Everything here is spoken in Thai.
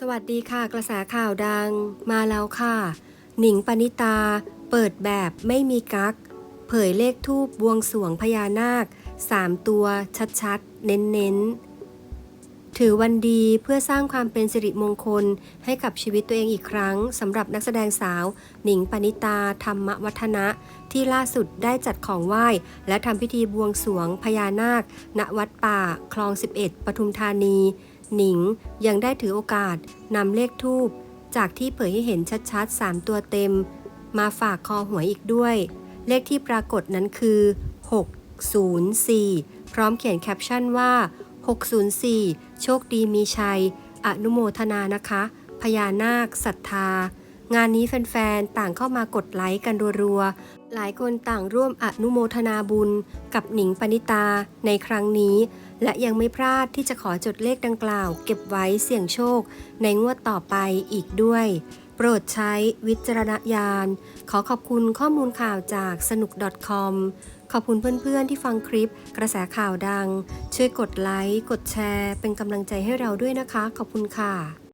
สวัสดีค่ะกระแสข่าวดังมาแล้วค่ะ หนิงปณิตา เปิดแบบไม่มีกัก เผยเลขทูบบวงสวงพญานาค 3 ตัวชัดๆ เน้นๆ ถือวันดีเพื่อสร้างความเป็นสิริมงคลให้กับชีวิตตัวเองอีกครั้งสำหรับนักแสดงสาว หนิงปณิตาธรรมวัฒนะ ที่ล่าสุดได้จัดของไหว้ และทำพิธีบวงสวงพญานาค ณวัดป่า คลอง 11 ปทุมธานี หนิงยังได้ถือโอกาสนำเลขทูบจากที่เผยให้เห็นชัดๆ 3 ตัวเต็ม มาฝากคอหวยอีกด้วย เลขที่ปรากฏนั้นคือ 604 พร้อมเขียนแคปชั่นว่า 604 โชคดีมีชัย อนุโมทนานะคะ พญานาคศรัทธา งานนี้แฟนๆ ต่างเข้ามากดไลค์กันรัวๆ หลายคนต่างร่วมอนุโมทนาบุญ กับหนิงปณิตาในครั้งนี้ และยังไม่พลาดที่จะขอจดเลขดังกล่าว เก็บไว้เสี่ยงโชค ในงวดต่อไปอีกด้วย โปรดใช้วิจารณญาณ ขอขอบคุณข้อมูลข่าวจากสนุก .com ขอบคุณเพื่อนๆ ที่ฟังคลิปกระแสข่าวดัง ช่วยกดไลค์ กดแชร์ เป็นกำลังใจให้เราด้วยนะคะ ขอบคุณค่ะ